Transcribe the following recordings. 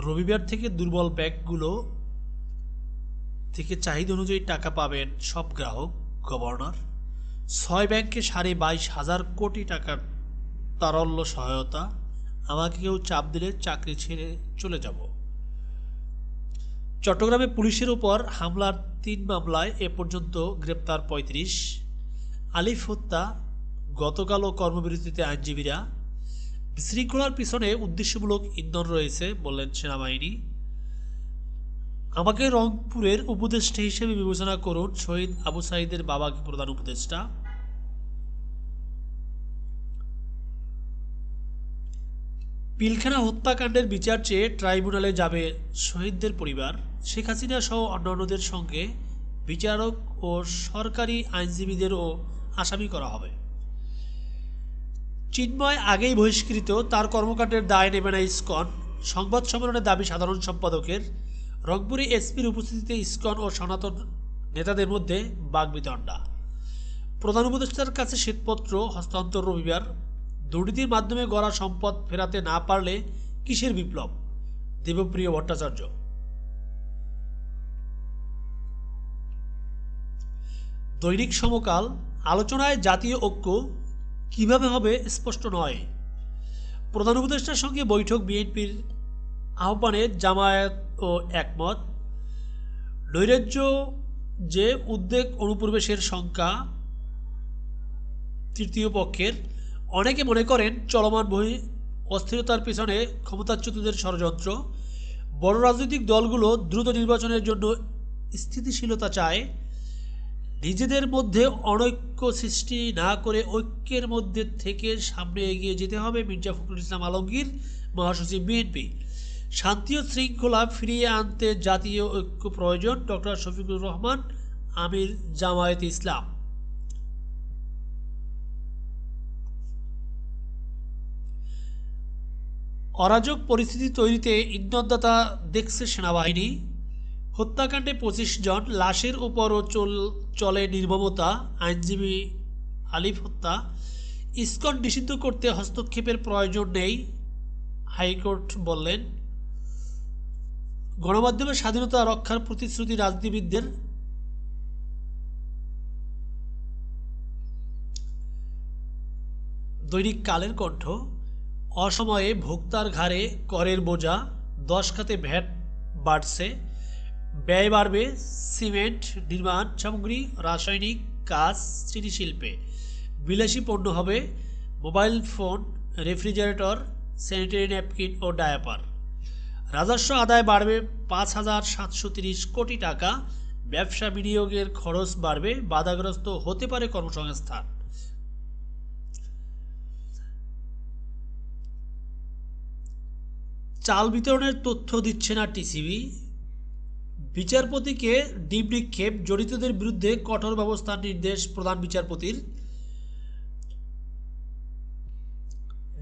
রবিবার থেকে দুর্বল ব্যাংকগুলো থেকে চাহিদা অনুযায়ী টাকা পাবেন সব গ্রাহক, গভর্নর। ছয় ব্যাংকে সাড়ে বাইশ হাজার কোটি টাকার তারল্য সহায়তা। আমাকে কেউ চাপ দিলে চাকরি ছেড়ে চলে যাব। চট্টগ্রামে পুলিশের উপর হামলার তিন মামলায় এ পর্যন্ত গ্রেপ্তার পঁয়ত্রিশ। আলিফ হত্যা, গতকালও কর্মবিরতিতে আইনজীবীরা বিশৃঙ্খলার পিছনে উদ্দেশ্যমূলক ইন্ধন রয়েছে বললেন সেনাবাহিনী। আমাকে রংপুরের উপদেষ্টা হিসেবে বিবেচনা করুন শহীদ আবু সাইদের বাবাকে প্রধান উপদেষ্টা। পিলখানা হত্যাকাণ্ডের বিচার চেয়ে ট্রাইব্যুনালে যাবে শহীদদের পরিবার। শেখ হাসিনা সহ অন্যান্যদের সঙ্গে বিচারক ও সরকারি আইনজীবীদেরও আসামি করা হবে। চিন্ময় আগেই বহিষ্কৃত, তার কর্মকাণ্ডের দায় নেবে না ইসকন। সংবাদ সম্মেলনের দাবি সাধারণ সম্পাদকের। রংপুরে এসপির উপস্থিতিতে ইসকন ও সনাতন নেতাদের মধ্যে বাগবিতণ্ডা। প্রধান উপদেষ্টার কাছে শ্বেতপত্র হস্তান্তর রবিবার। দুর্নীতির মাধ্যমে গড়া সম্পদ ফেরাতে না পারলে কিসের বিপ্লব? দেবপ্রিয় ভট্টাচার্য। দৈনিক সমকাল, আলোচনায় জাতীয় ঐক্য কীভাবে হবে স্পষ্ট নয়। প্রধান উপদেষ্টার সঙ্গে বৈঠক বিএনপির আহ্বানে জামায়াত ও একমত। নৈরাজ্য যে উদ্বেগ অনুপ্রবেশের সংখ্যা তৃতীয় পক্ষের, অনেকে মনে করেন চলমান বহি অস্থিরতার পিছনে ক্ষমতাচ্যুতদের ষড়যন্ত্র। বড় রাজনৈতিক দলগুলো দ্রুত নির্বাচনের জন্য স্থিতিশীলতা চায়। নিজেদের মধ্যে অনৈক্য সৃষ্টি না করে ঐক্যের মধ্যে থেকে সামনে এগিয়ে যেতে হবে। মির্জা ফখরুল ইসলাম আলমগীর, মহাসচিব বিএনপি। শান্তি ও শৃঙ্খলা ফিরিয়ে আনতে জাতীয় ঐক্য প্রয়োজন ডক্টর শফিকুর রহমান, আমির জামায়াত ইসলাম। অরাজক পরিস্থিতি তৈরিতে ইন্ধনদাতা দেখছে সেনাবাহিনী। হত্যাকাণ্ডে পঁচিশ জন লাশের উপরও চল, চলে নির্মমতা, আইনজীবী আলিফ হত্যা। ইসকন নিষিদ্ধ করতে হস্তক্ষেপের প্রয়োজন নেই, হাইকোর্ট বললেন। গণমাধ্যমের স্বাধীনতা রক্ষার প্রতিশ্রুতি রাজনীতিবিদদের। দৈনিক কালের কণ্ঠ, অসময়ে ভোক্তার ঘাড়ে করের বোঝা, দশ খাতে ভ্যাট বাড়ছে। ব্যয় বাড়বে সিমেন্ট, নির্মাণ, সামগ্রী, রাসায়নিক, কাজ শিল্পে বিলাসী পণ্য হবে mobile phone, refrigerator, sanitary napkin ও ডায়াপার। রাজস্ব আদায় বাড়বে পাঁচ হাজার সাতশো তিরিশ কোটি টাকা। ব্যবসা বিনিয়োগের খরচ বাড়বে, বাধাগ্রস্ত হতে পারে কর্মসংস্থান। চাল বিতরণের তথ্য দিচ্ছে না টিসিবি। বিচারপতিকে ডিম নিক্ষেপ, জড়িতদের বিরুদ্ধে কঠোর ব্যবস্থার নির্দেশ প্রধান বিচারপতির।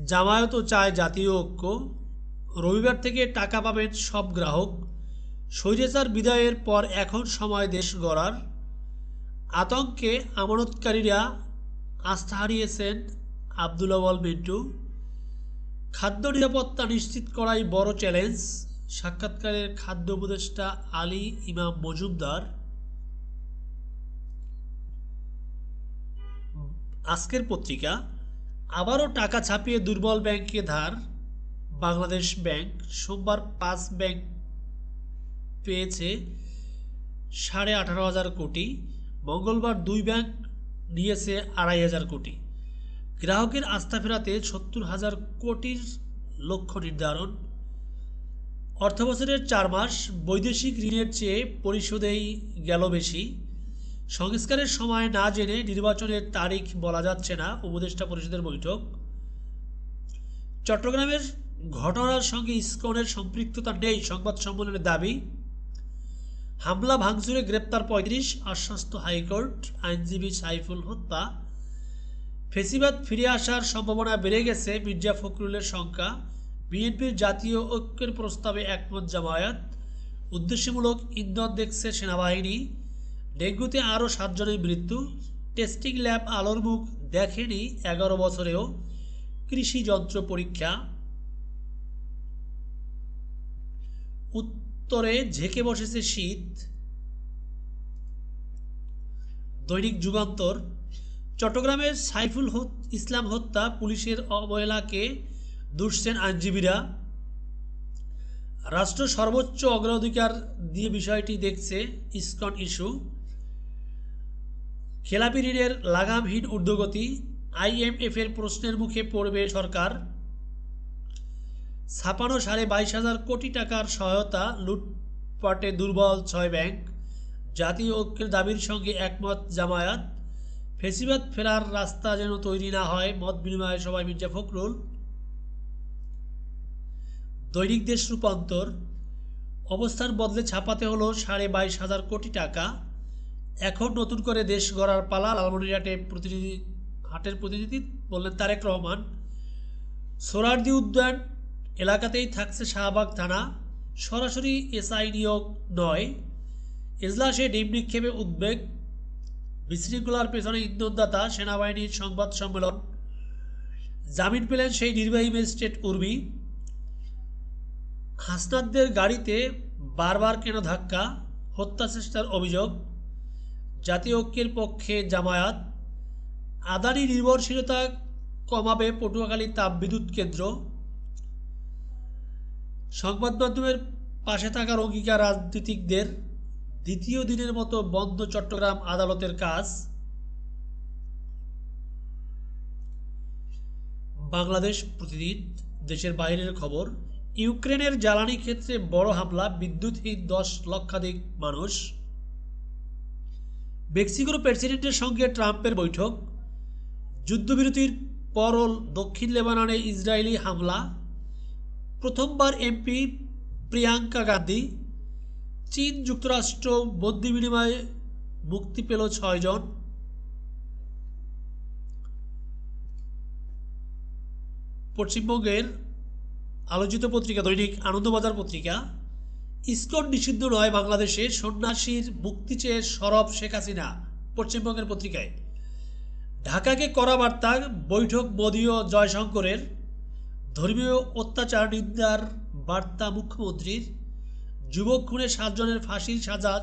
জামায়াত চায় জাতীয় ঐক্য। রবিবার থেকে টাকা পাবেন সব গ্রাহক। স্বৈরাচার বিদায়ের পর এখন সময় দেশ গড়ার। আতঙ্কে আমানতকারীরা আস্থা হারিয়েছেন আবদুল আওয়াল মিন্টু। খাদ্য নিরাপত্তা নিশ্চিত করাই বড় চ্যালেঞ্জ। সাক্ষাৎকারের খাদ্য উপদেষ্টা আলী ইমাম মজুমদার, আজকের পত্রিকা, আবারও টাকা ছাপিয়ে দুর্বল ব্যাংকে ধার, বাংলাদেশ ব্যাংক, সোমবার পাঁচ ব্যাংক পেয়েছে সাড়ে আঠারো হাজার কোটি, মঙ্গলবার দুই ব্যাংক নিয়েছে আড়াই হাজার কোটি। গ্রাহকের আস্থা ফেরাতে সত্তর হাজার কোটির লক্ষ্য নির্ধারণ অর্থবছরের চার মাস বৈদেশিক ঋণের চেয়ে পরিশোধেই গেল বেশি। সংস্কারের সময় না জেনে নির্বাচনের তারিখ বলা যাচ্ছে না উপদেষ্টা পরিষদের বৈঠক। চট্টগ্রামের ঘটনার সঙ্গে ইসকনের সম্পৃক্ততা নেই সংবাদ সম্মেলনের দাবি। হামলা ভাঙচুরে গ্রেপ্তার পঁয়ত্রিশ আশ্বস্ত হাইকোর্ট, আইনজীবী সাইফুল হত্যা। ফেসিবাদ ফিরে আসার সম্ভাবনা বেড়ে গেছে মির্জা ফখরুলের সংখ্যা। বিএনপির জাতীয় ঐক্যের প্রস্তাবে একমত জামায়াত। উদ্দেশ্যমূলক ইন্ধন দেখছে সেনাবাহিনী। ডেঙ্গুতে আরও সাতজনের মৃত্যু। টেস্টিং ল্যাব আলোর মুখ দেখেনি এগারো বছরেও। কৃষি যন্ত্র পরীক্ষা। উত্তরে ঝেঁকে বসেছে শীত। দৈনিক যুগান্তর। চট্টগ্রামের সাইফুল ইসলাম হত্যা পুলিশের অবহেলাকে দুষছেন আইনজীবীরা রাষ্ট্র সর্বোচ্চ অগ্রাধিকার দিয়ে বিষয়টি দেখছে ইসকন ইস্যু। খেলাপি ঋণের লাগামহীন ঊর্ধ্বগতি আইএমএফের প্রশ্নের মুখে পড়বে সরকার। ছাপানো সাড়ে বাইশ হাজার কোটি টাকার সহায়তা লুটপাটে দুর্বল ছয় ব্যাংক। জাতীয় ঐক্যের দাবির সঙ্গে একমত জামায়াত। ফেসিবাদ ফেরার রাস্তা যেন তৈরি না হয়, মত বিনিময়ে সবাই মির্জা ফখরুল দৈনিক দেশ রূপান্তর। অবস্থান বদলে ছাপাতে হলো সাড়ে বাইশ হাজার কোটি টাকা। এখন নতুন করে দেশ গড়ার পালা লালমনিরহাটে প্রতিনিধি হাটের প্রতিনিধি বললেন তারেক রহমান। সোলারদি উদ্যান এলাকাতেই থাকছে শাহবাগ থানা। সরাসরি এসআই নিয়োগ নয়। এজলাসে ডিম নিক্ষেপে উদ্বেগ। বিশৃঙ্খলার পেছনে ইন্ধনদাতা, সেনাবাহিনীর সংবাদ সম্মেলন। জামিন পেলেন সেই নির্বাহী ম্যাজিস্ট্রেট উর্মি। হাসনাদদের গাড়িতে বারবার কেন ধাক্কা? হত্যা চেষ্টার অভিযোগ, জাতীয় ঐক্যের পক্ষে জামায়াত, আদানি নির্ভরশীলতা কমাবে পটুয়াখালী তাপবিদ্যুৎ কেন্দ্র। সংবাদ মাধ্যমের পাশে থাকার অঙ্গীকার রাজনীতিকদের দ্বিতীয় দিনের মতো বন্ধ চট্টগ্রাম আদালতের কাজ। বাংলাদেশ প্রতিদিন দেশের বাইরের খবর। ইউক্রেনের জ্বালানি ক্ষেত্রে বড় হামলা, বিদ্যুৎহীন দশ লক্ষাধিক মানুষ। মেক্সিকোর প্রেসিডেন্টের সঙ্গে ট্রাম্পের বৈঠক। যুদ্ধবিরতির পরল দক্ষিণ লেবাননে ইসরায়েলি হামলা। প্রথমবার এমপি প্রিয়াঙ্কা গান্ধী চীন যুক্তরাষ্ট্র বন্দি বিনিময়ে মুক্তি পেল ছয়জন পশ্চিমবঙ্গের আলোচিত পত্রিকা, দৈনিক আনন্দবাজার পত্রিকা, ইস্কন নিষিদ্ধ নয় বাংলাদেশে সন্ন্যাসীর মুক্তি চেয়ে সরব শেখ হাসিনা, পশ্চিমবঙ্গের পত্রিকায়। ঢাকাকে করা বার্তা, বৈঠক মোদী ও জয়শঙ্করের, ধর্মীয় অত্যাচার নিন্দার বার্তা মুখ্যমন্ত্রীর, যুবক খুনে সাতজনের ফাঁসির সাজা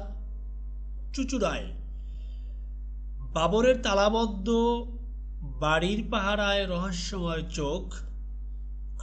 চুচুড়ায়। বাবরের তালাবদ্ধ বাড়ির পাহারায় রহস্যময় চোখ